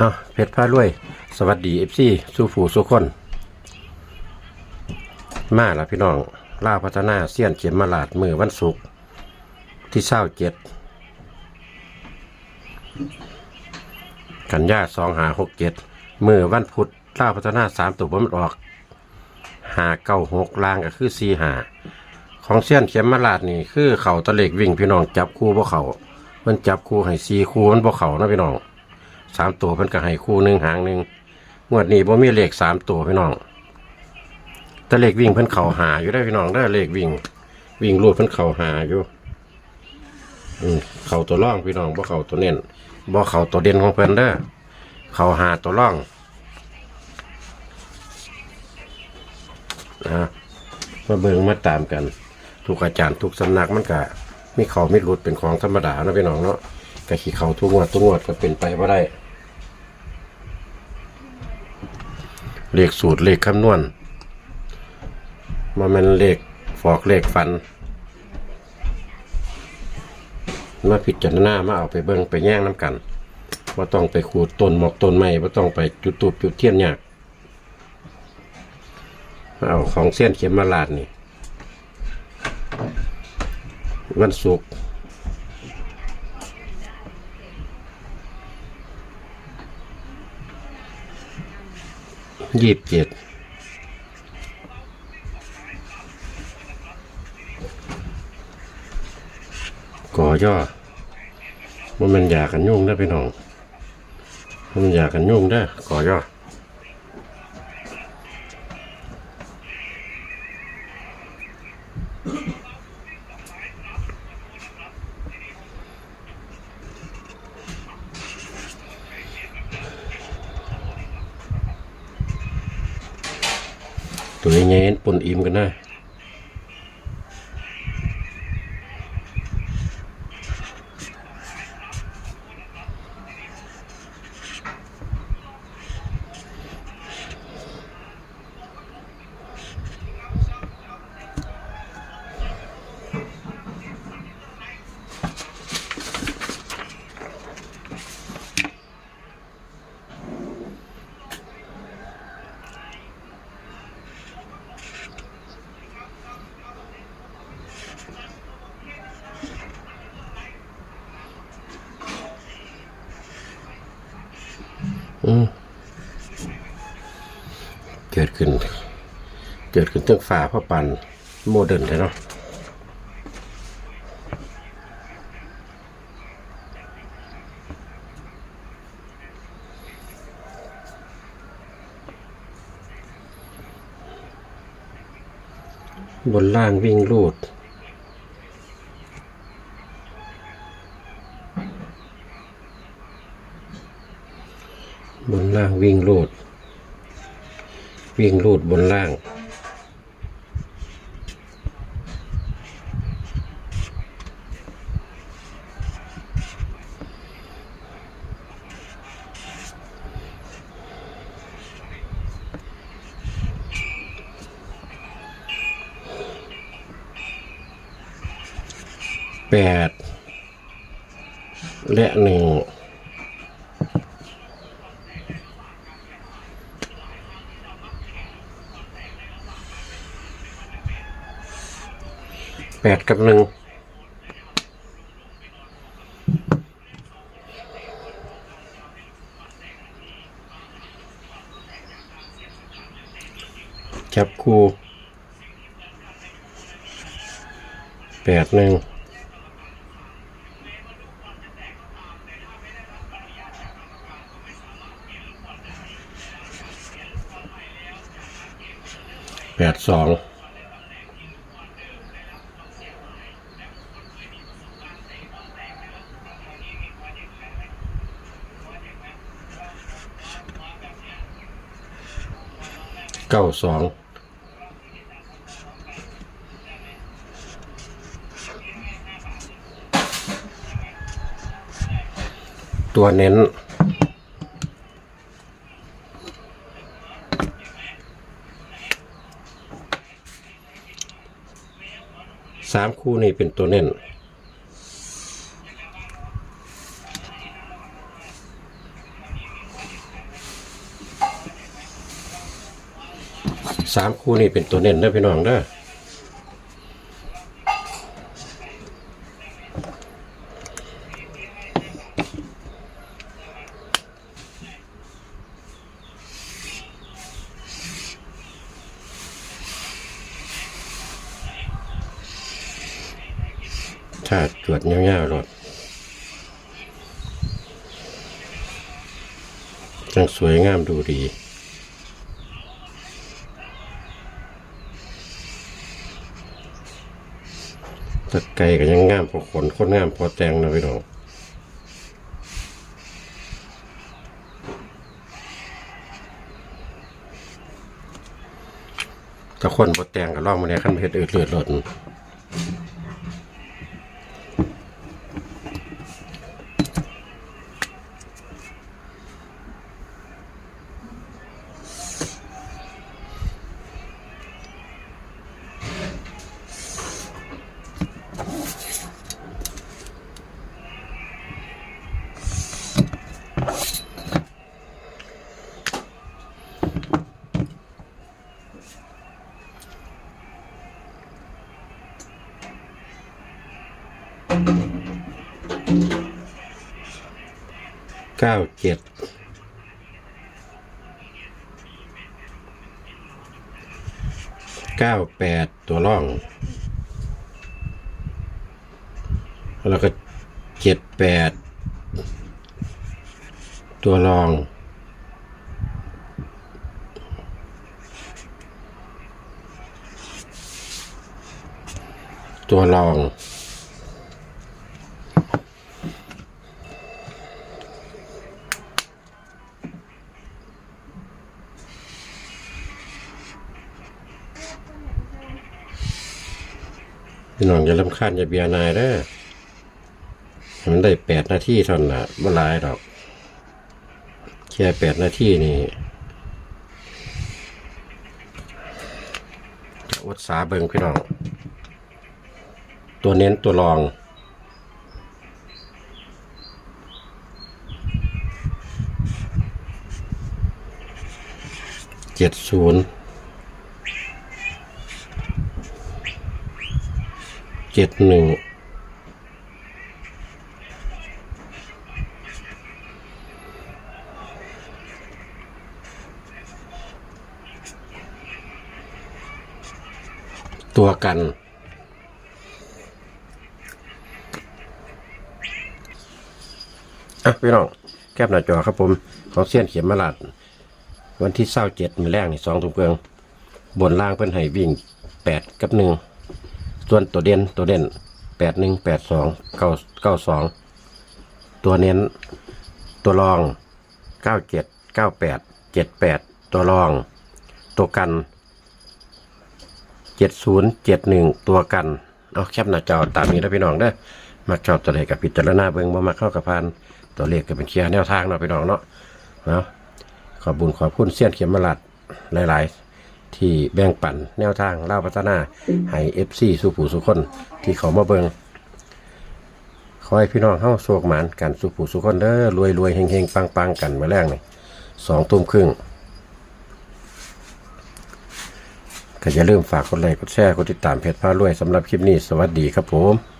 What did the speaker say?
อะเพชรพารวย สวัสดีเอฟซีสู้ผู้สู้คน มาล้วพี่น้องล่าวพัฒนาเสี้ยนเข็มมาลาดมือวันศุกร์ที่เศร้าเจ็ดกันยาสองหาหกเจ็ดมือวันพุธล่าวพัฒนาสามตัวบมันออกหาเก้าหกลางก็คือสี่หาของเสี้ยนเข็มมาลาดนี่คือเข่าตะเล็กวิ่งพี่น้องจับคู่บ่เขามันจับคู่ให้สี่คู่มันบ่เขานะพี่น้อง สามตัวเพิ่นก็ให้คู่หนึ่งหางหนึ่งงวดนี้บ่มีเลขสามตัวพี่น้อง แต่เลขวิ่งเพิ่นเข่าหาอยู่ได้พี่น้องได้เลขวิ่ง วิ่งรูดเพิ่นเข่าหาอยู่อืมเข่าตัวร่องพี่น้องบ่เข่าตัวเน้นบ่เข่าตัวเด่นของเพิ่นเด้อเข่าหาตัวร่องนะมาเบิ่งมาตามกัน ทุกอาจารย์ทุกสำนักมันก็มีเขาไมีรุดเป็นของธรรมดาเนาะพี่น้องเนาะก็ขี่เขาทุกงวดทุกงวดก็เป็นไปว่าได้ เลขสูตรเลขคำนวณมามันเลขฟอกเลขฟัน มาผิดจันหน้ามาเอาไปเบิ้งไปแย่งน้ำกันว่าต้องไปขูดต้นหมอกต้นไม้ว่าต้องไปจุดตูบจุดเทียนยากเอาของเส้นเข็มมาลาดนี่ วันศุกร์ ยี่สิบเจ็ดก่อย่อว่ามันอยากกันยุ่งได้พี่น้องมันอยากกันยุ่งได้ก่อย่อ ตัวใหญ่ๆปนอิ่มกันนะ เกิดขึ้น เกิดขึ้นตั้งฝาพ่อปันโมเดิร์นเลยเนาะบนล่างวิ่งลูด บนล่างวิ่งลูด วิ่งลูดบนล่าง แปด และหนึ่ง ปดกับหนึ่งจับคู่แปดหนึ่งแปดสอง เก้าสองตัวเน้น สามคู่นี้เป็นตัวเน้น สามคู่นี่เป็นตัวเน้นเด้พี่น้องเด้อถ้าจวดเงี้ยวๆรถจังสวยงามดูดีะไก่ก็ยังงามพอขนคนงามพอแจงนะพี่น้องถ้าคนพอแจงก็ล่องมาในขั้นเพชรอืดเลือดหลด เก้าเจ็ดเก้าแปดตัวร่อง แล้วก็เจ็ดแปดตัวรองตัวรอง พี่น้องอย่าลำคาญอย่าเบียร์นายเด้อมันได้แปดนาทีเท่านั้นละเมื่อไรดอกแค่แปดนาทีนี่จะอดสาเบิงพี่น้อง ตัวเน้นตัวรอง เจ็ดศูนย์ เจ็ดหนึ่งตัวกัน อะพี่น้อง แคบหน้าจอครับผม ของเสี้ยนเขียนมาลาด วันที่เศร้าเจ็ดมือแรกนี่สองถุงเกลือง บนล่างเพิ่นให้วิ่งแปดกับหนึ่ง ส่วนตัวเด่นตัวเด่นแปดหนึ่งแปดสองเก้าเก้าสองตัวเน้น ตัวรองเก้าเจ็ดเก้าแปดเจ็ดแปดตัวรอง ตัวกันเจ็ดศูนย์เจ็ดหนึ่งตัวกันเอาแคปหน้าจอตามนี้นะพี่น้องเด้อมาชอบตัวเลขกับพิจารณาเบิ่งบ่มาเข้ากับพานตัวเลขก็เป็นเคลียร์แนวทางเนาะพี่น้องเนาะเนาะขอบบุญขอบคุณเสี้ยนเขียมมาลัดหลาย ๆ ที่แบ่งปันแนวทางเล่าพัฒนาให้เอฟซีสุผู้สุคน ที่เขามาเบิงขอให้พี่น้องเข้าโชคหมานกันสุผู้สุคนเด้อรวยรวยเฮงเฮงปังปังกันมาแรงนี่สองทุ่มครึ่งก็อย่าลืมฝากกดไลค์กดแชร์กดติดตามเพจพารวยสำหรับคลิปนี้ สวัสดีครับผม